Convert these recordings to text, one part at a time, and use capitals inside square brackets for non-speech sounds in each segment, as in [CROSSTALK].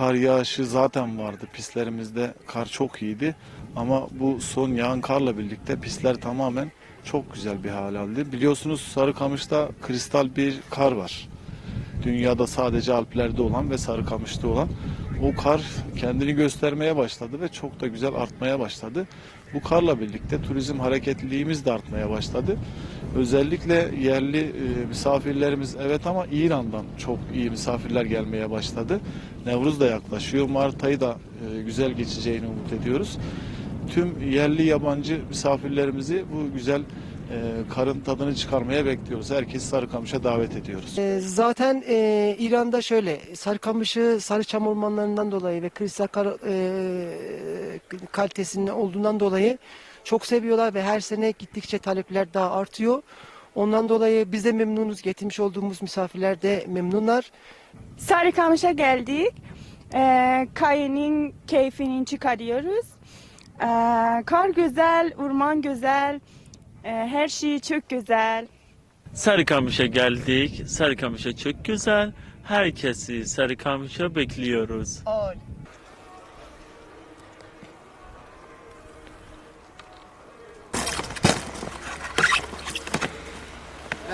kar yağışı zaten vardı. Pistlerimizde kar çok iyiydi. Ama bu son yağan karla birlikte pistler tamamen çok güzel bir hal aldı. Biliyorsunuz Sarıkamış'ta kristal bir kar var. Dünyada sadece Alplerde olan ve Sarıkamış'ta olan. O kar kendini göstermeye başladı ve çok da güzel artmaya başladı. Bu karla birlikte turizm hareketliliğimiz de artmaya başladı. Özellikle yerli e, misafirlerimiz evet ama İran'dan çok iyi misafirler gelmeye başladı. Nevruz da yaklaşıyor. Mart ayı da e, güzel geçeceğini umut ediyoruz. Tüm yerli yabancı misafirlerimizi bu güzel e, karın tadını çıkarmaya bekliyoruz. Herkesi Sarıkamış'a davet ediyoruz. Zaten İran'da şöyle Sarıkamış'ı Sarıçam ormanlarından dolayı ve kristal kar, kalitesinin olduğundan dolayı çok seviyorlar ve her sene gittikçe talepler daha artıyor. Ondan dolayı biz de memnunuz. Getirmiş olduğumuz misafirler de memnunlar. Sarıkamış'a geldik. Ee, kayının keyfini çıkarıyoruz. Ee, kar güzel, orman güzel, ee, her şey çok güzel. Sarıkamış'a geldik. Sarıkamış'a çok güzel. Herkesi Sarıkamış'a bekliyoruz.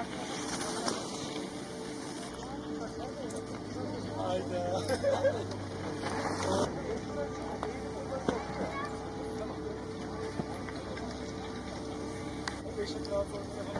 Geldin. [LAUGHS] Beşinci altı